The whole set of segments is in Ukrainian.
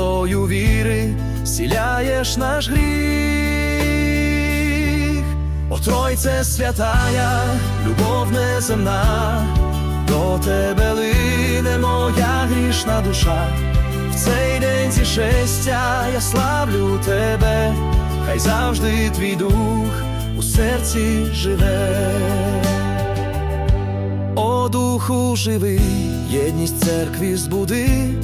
силою віри сіляєш наш гріх. О Тройце святая, любов неземна, до тебе лине моя грішна душа. В цей день зішестя я славлю тебе, хай завжди твій дух у серці живе. О духу живий, єдність церкві збуди,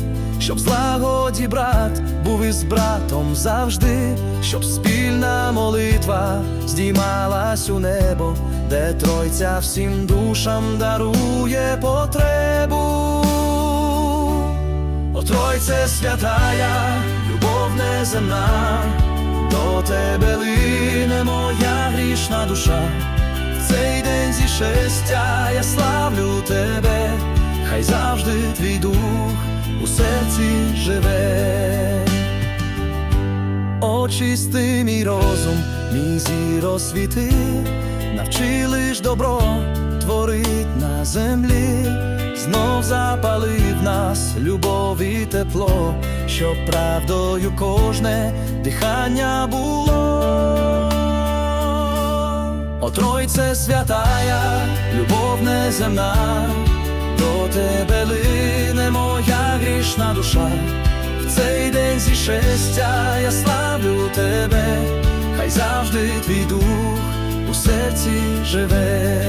щоб злагоді брат був із братом завжди, щоб спільна молитва здіймалась у небо, де Тройця всім душам дарує потребу. О Тройце святая, любов неземна, до тебе лине моя грішна душа. Цей день зішестя я славлю тебе, хай завжди твій дух у серці живе. Очисти мій розум, мій зір освіти, навчили ж добро творить на землі, знов запалив нас любов і тепло, щоб правдою кожне дихання було. О Тройце святая, любов неземна, до тебе лине моя грішна душа. В цей день зішестя я славлю тебе, хай завжди твій дух у серці живе.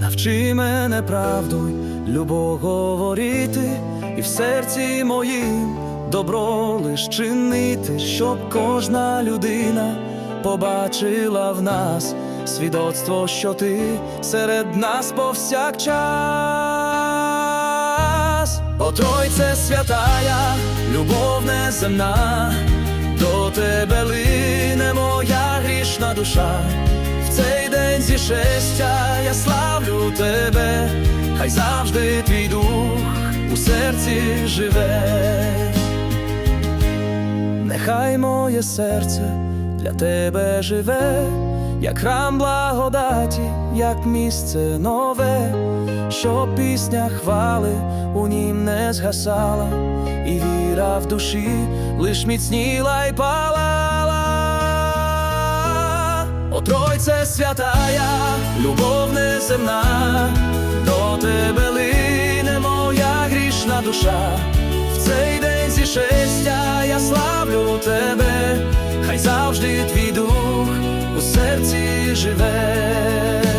Навчи мене правдою, любов говорити, і в серці моїм добро лиш чинити, щоб кожна людина побачила в нас свідоцтво, що ти серед нас повсякчас. О Тройце святая, любов неземна, до тебе лине моя грішна душа. В цей день зішестя я славлю тебе, хай завжди твій дух у серці живе. Нехай моє серце для тебе живе, як храм благодаті, як місце нове, щоб пісня хвали у нім не згасала, і віра в душі лиш міцніла й палала. О Тройце святая, любов неземна, до тебе лине моя грішна душа. В цей день зішестя я славлю тебе, завжди твій дух у серці живе.